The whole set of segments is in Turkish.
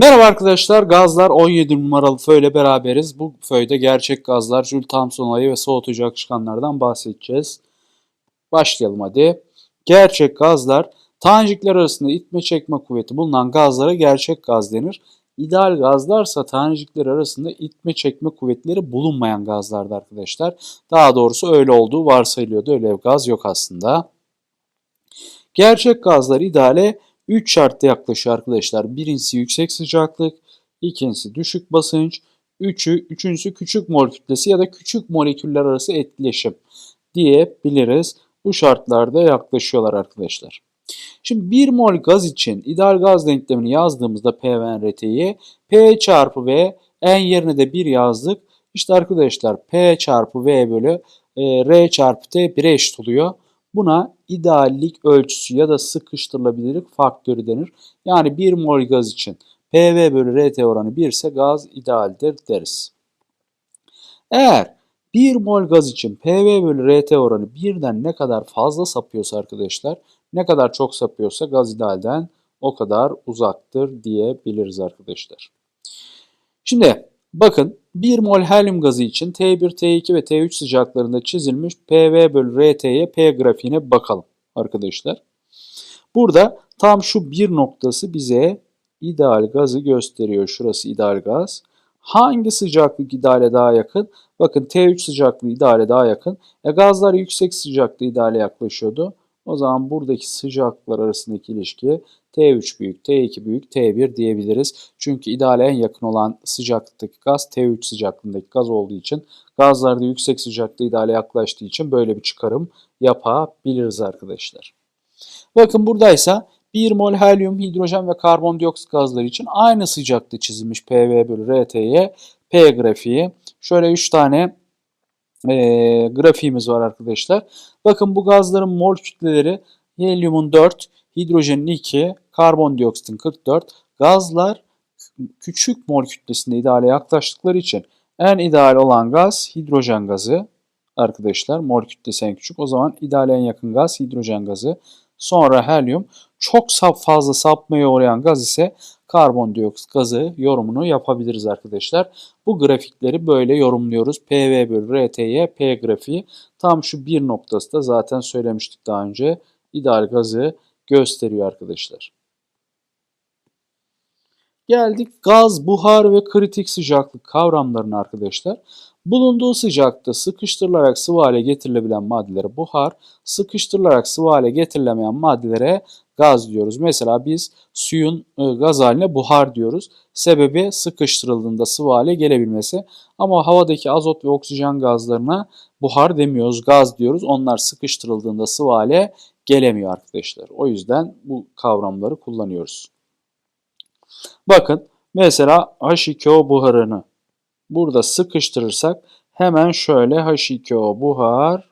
Merhaba arkadaşlar, Gazlar 17 numaralı föyle beraberiz. Bu föyde gerçek gazlar, Jules Thomson olayı ve soğutucu akışkanlardan bahsedeceğiz. Başlayalım hadi. Gerçek gazlar, tanecikler arasında itme çekme kuvveti bulunan gazlara gerçek gaz denir. İdeal gazlarsa tanecikler arasında itme çekme kuvvetleri bulunmayan gazlardı arkadaşlar. Daha doğrusu öyle olduğu varsayılıyordu. Öyle bir gaz yok aslında. Gerçek gazlar ideale 3 şartta yaklaşıyor arkadaşlar. Birincisi yüksek sıcaklık, ikincisi düşük basınç, üçü, üçüncüsü küçük mol kütlesi ya da küçük moleküller arası etkileşim diyebiliriz. Bu şartlarda yaklaşıyorlar arkadaşlar. Şimdi 1 mol gaz için ideal gaz denklemini yazdığımızda P ve RT'yi P çarpı V en yerine de 1 yazdık. İşte arkadaşlar P çarpı V bölü e, R çarpı T 1'e eşit oluyor. Buna ideallik ölçüsü ya da sıkıştırılabilirlik faktörü denir. Yani 1 mol gaz için PV bölü RT oranı 1 ise gaz idealdir deriz. Eğer 1 mol gaz için PV bölü RT oranı 1'den ne kadar fazla sapıyorsa arkadaşlar, ne kadar çok sapıyorsa gaz idealden o kadar uzaktır diyebiliriz arkadaşlar. Şimdi bakın 1 mol helyum gazı için T1, T2 ve T3 sıcaklarında çizilmiş PV bölü RT'ye P grafiğine bakalım arkadaşlar. Burada tam şu bir noktası bize ideal gazı gösteriyor. Şurası ideal gaz. Hangi sıcaklık ideale daha yakın? Bakın T3 sıcaklığı ideale daha yakın. E gazlar yüksek sıcaklığı ideale yaklaşıyordu. O zaman buradaki sıcaklıklar arasındaki ilişki T3 büyük, T2 büyük, T1 diyebiliriz. Çünkü ideale en yakın olan sıcaklıktaki gaz T3 sıcaklığındaki gaz olduğu için gazlarda yüksek sıcaklığı ideale yaklaştığı için böyle bir çıkarım yapabiliriz arkadaşlar. Bakın buradaysa 1 mol helyum, hidrojen ve karbondioksit gazları için aynı sıcaklıkta çizilmiş PV bölü RT'ye P grafiği. Şöyle 3 tane e, grafiğimiz var arkadaşlar. Bakın bu gazların mol kütleleri helyumun 4, hidrojenin 2, karbondioksitin 44. Gazlar küçük mol kütlesinde ideale yaklaştıkları için en ideal olan gaz hidrojen gazı arkadaşlar. Mol kütlesi en küçük. O zaman ideale en yakın gaz hidrojen gazı. Sonra helyum. Çok sap fazla sapmaya uğrayan gaz ise karbondioksit gazı yorumunu yapabiliriz arkadaşlar. Bu grafikleri böyle yorumluyoruz. PV bölü RT'ye P grafiği. Tam şu bir noktası da zaten söylemiştik daha önce. İdeal gazı gösteriyor arkadaşlar. Geldik gaz, buhar ve kritik sıcaklık kavramlarına arkadaşlar. Bulunduğu sıcakta sıkıştırılarak sıvı hale getirilebilen maddelere buhar, sıkıştırılarak sıvı hale getirilemeyen maddelere gaz diyoruz. Mesela biz suyun e, gaz haline buhar diyoruz. Sebebi sıkıştırıldığında sıvı hale gelebilmesi. Ama havadaki azot ve oksijen gazlarına buhar demiyoruz, gaz diyoruz. Onlar sıkıştırıldığında sıvı hale gelemiyor arkadaşlar. O yüzden bu kavramları kullanıyoruz. Bakın mesela H2O buharını burada sıkıştırırsak hemen şöyle H2O buhar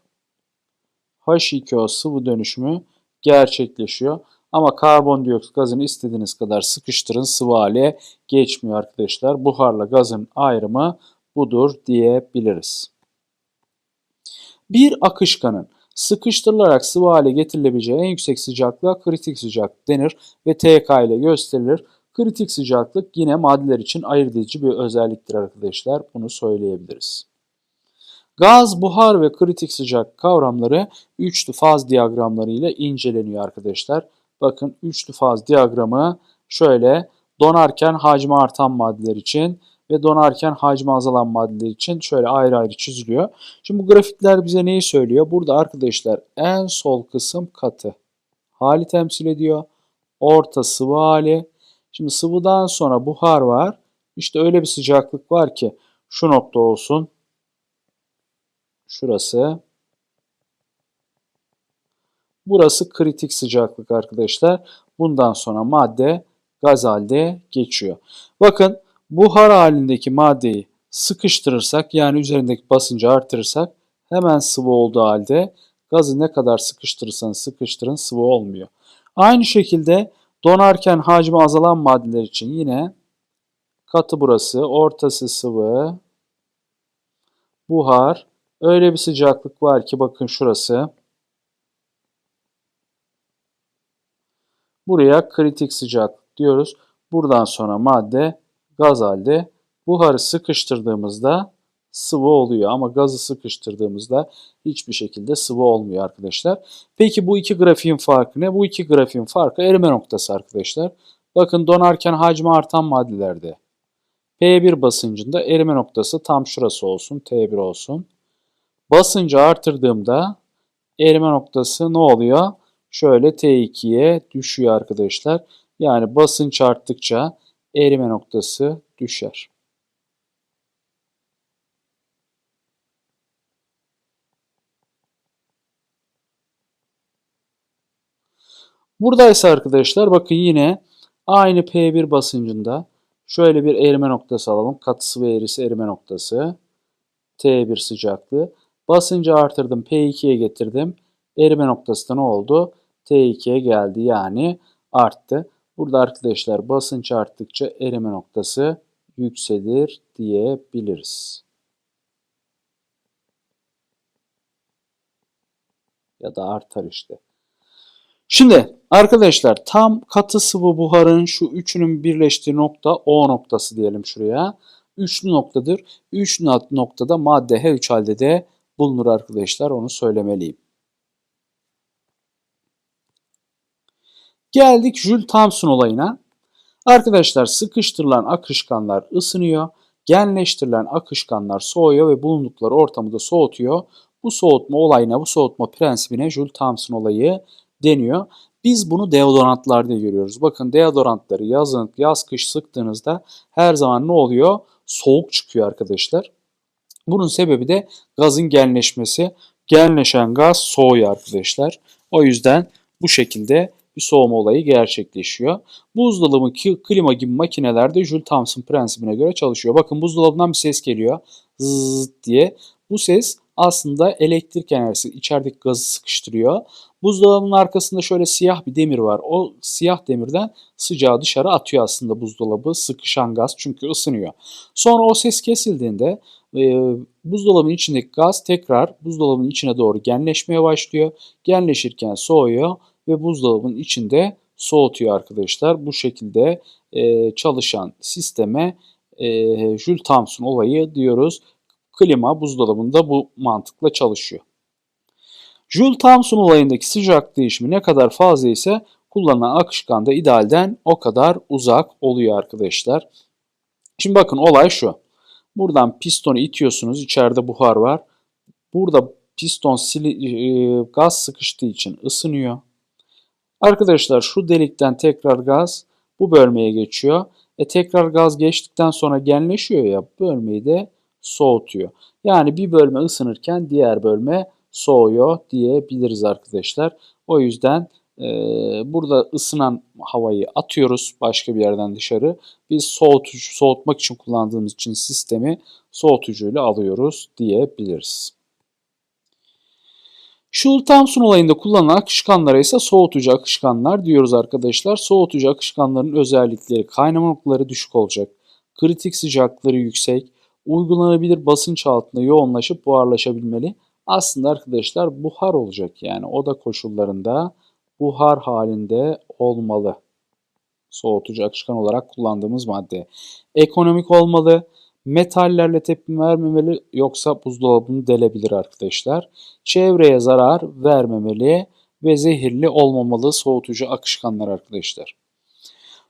H2O sıvı dönüşümü gerçekleşiyor. Ama karbondioksit gazını istediğiniz kadar sıkıştırın sıvı hale geçmiyor arkadaşlar. Buharla gazın ayrımı budur diyebiliriz. Bir akışkanın sıkıştırılarak sıvı hale getirilebileceği en yüksek sıcaklığa kritik sıcaklık denir ve TK ile gösterilir. Kritik sıcaklık yine maddeler için ayırt edici bir özelliktir arkadaşlar. Bunu söyleyebiliriz. Gaz, buhar ve kritik sıcak kavramları üçlü faz diyagramları ile inceleniyor arkadaşlar. Bakın üçlü faz diyagramı şöyle donarken hacmi artan maddeler için ve donarken hacmi azalan maddeler için şöyle ayrı ayrı çiziliyor. Şimdi bu grafikler bize neyi söylüyor? Burada arkadaşlar en sol kısım katı hali temsil ediyor. Orta sıvı hali. Şimdi sıvıdan sonra buhar var. İşte öyle bir sıcaklık var ki şu nokta olsun. Şurası. Burası kritik sıcaklık arkadaşlar. Bundan sonra madde gaz halde geçiyor. Bakın buhar halindeki maddeyi sıkıştırırsak yani üzerindeki basıncı artırırsak hemen sıvı olduğu halde gazı ne kadar sıkıştırırsanız sıkıştırın sıvı olmuyor. Aynı şekilde donarken hacmi azalan maddeler için yine katı burası, ortası sıvı, buhar. Öyle bir sıcaklık var ki bakın şurası. Buraya kritik sıcaklık diyoruz. Buradan sonra madde gaz halde. Buharı sıkıştırdığımızda sıvı oluyor ama gazı sıkıştırdığımızda hiçbir şekilde sıvı olmuyor arkadaşlar. Peki bu iki grafiğin farkı ne? Bu iki grafiğin farkı erime noktası arkadaşlar. Bakın donarken hacmi artan maddelerde P1 basıncında erime noktası tam şurası olsun, T1 olsun. Basıncı artırdığımda erime noktası ne oluyor? Şöyle T2'ye düşüyor arkadaşlar. Yani basınç arttıkça erime noktası düşer. Buradaysa arkadaşlar bakın yine aynı P1 basıncında şöyle bir erime noktası alalım. Katı sıvı eğrisi erime noktası. T1 sıcaklığı. Basıncı artırdım. P2'ye getirdim. Erime noktası da ne oldu? T2'ye geldi. Yani arttı. Burada arkadaşlar basınç arttıkça erime noktası yükselir diyebiliriz. Ya da artar işte. Şimdi arkadaşlar tam katı sıvı buharın şu üçünün birleştiği nokta O noktası diyelim şuraya. Üçlü noktadır. Üçlü noktada madde H3 halde de bulunur arkadaşlar. Onu söylemeliyim. Geldik Jules Thomson olayına. Arkadaşlar sıkıştırılan akışkanlar ısınıyor. Genleştirilen akışkanlar soğuyor ve bulundukları ortamı da soğutuyor. Bu soğutma olayına, bu soğutma prensibine Jules Thomson olayı deniyor. Biz bunu deodorantlarda görüyoruz. Bakın deodorantları yazın, yaz kış sıktığınızda her zaman ne oluyor? Soğuk çıkıyor arkadaşlar. Bunun sebebi de gazın genleşmesi. Genleşen gaz soğuyor arkadaşlar. O yüzden bu şekilde bir soğuma olayı gerçekleşiyor. Buzdolabı, klima gibi makinelerde Joule Thomson prensibine göre çalışıyor. Bakın buzdolabından bir ses geliyor. Zzz diye. Bu ses aslında elektrik enerjisi içerideki gazı sıkıştırıyor. Buzdolabının arkasında şöyle siyah bir demir var. O siyah demirden sıcağı dışarı atıyor aslında buzdolabı sıkışan gaz çünkü ısınıyor. Sonra o ses kesildiğinde e, buzdolabının içindeki gaz tekrar buzdolabının içine doğru genleşmeye başlıyor. Genleşirken soğuyor ve buzdolabının içinde soğutuyor arkadaşlar. Bu şekilde e, çalışan sisteme e, Jules Thomson olayı diyoruz. Klima buzdolabında bu mantıkla çalışıyor. Joule Thomson olayındaki sıcak değişimi ne kadar fazla ise kullanılan akışkan da idealden o kadar uzak oluyor arkadaşlar. Şimdi bakın olay şu. Buradan pistonu itiyorsunuz. İçeride buhar var. Burada piston e, gaz sıkıştığı için ısınıyor. Arkadaşlar şu delikten tekrar gaz bu bölmeye geçiyor. E tekrar gaz geçtikten sonra genleşiyor ya bölmeyi de soğutuyor. Yani bir bölme ısınırken diğer bölme soğuyor diyebiliriz arkadaşlar. O yüzden e, burada ısınan havayı atıyoruz başka bir yerden dışarı. Biz soğutucu, soğutmak için kullandığımız için sistemi soğutucuyla alıyoruz diyebiliriz. Joule Thomson olayında kullanılan akışkanlara ise soğutucu akışkanlar diyoruz arkadaşlar. Soğutucu akışkanların özellikleri kaynama noktaları düşük olacak. Kritik sıcaklıkları yüksek, uygulanabilir basınç altında yoğunlaşıp buharlaşabilmeli. Aslında arkadaşlar buhar olacak yani oda koşullarında buhar halinde olmalı. Soğutucu akışkan olarak kullandığımız madde. Ekonomik olmalı. Metallerle tepki vermemeli yoksa buzdolabını delebilir arkadaşlar. Çevreye zarar vermemeli ve zehirli olmamalı soğutucu akışkanlar arkadaşlar.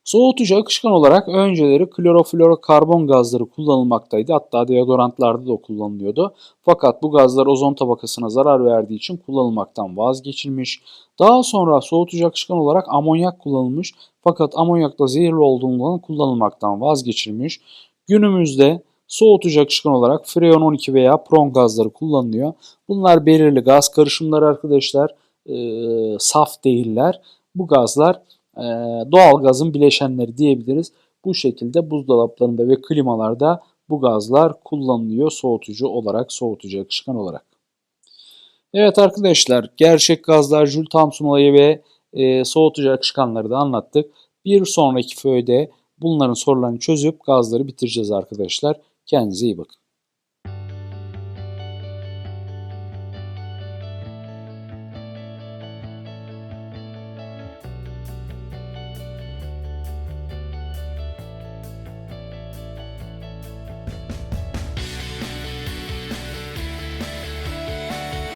Soğutucu akışkan olarak önceleri kloroflorokarbon gazları kullanılmaktaydı. Hatta deodorantlarda da kullanılıyordu. Fakat bu gazlar ozon tabakasına zarar verdiği için kullanılmaktan vazgeçilmiş. Daha sonra soğutucu akışkan olarak amonyak kullanılmış. Fakat amonyak da zehirli olduğundan kullanılmaktan vazgeçilmiş. Günümüzde soğutucu akışkan olarak freon 12 veya pron gazları kullanılıyor. Bunlar belirli gaz karışımları arkadaşlar. E, saf değiller. Bu gazlar e, doğal gazın bileşenleri diyebiliriz. Bu şekilde buzdolaplarında ve klimalarda bu gazlar kullanılıyor soğutucu olarak, soğutucu akışkan olarak. Evet arkadaşlar, gerçek gazlar, Joule Thomson olayı ve e, soğutucu akışkanları da anlattık. Bir sonraki föyde bunların sorularını çözüp gazları bitireceğiz arkadaşlar. Kendinize iyi bakın.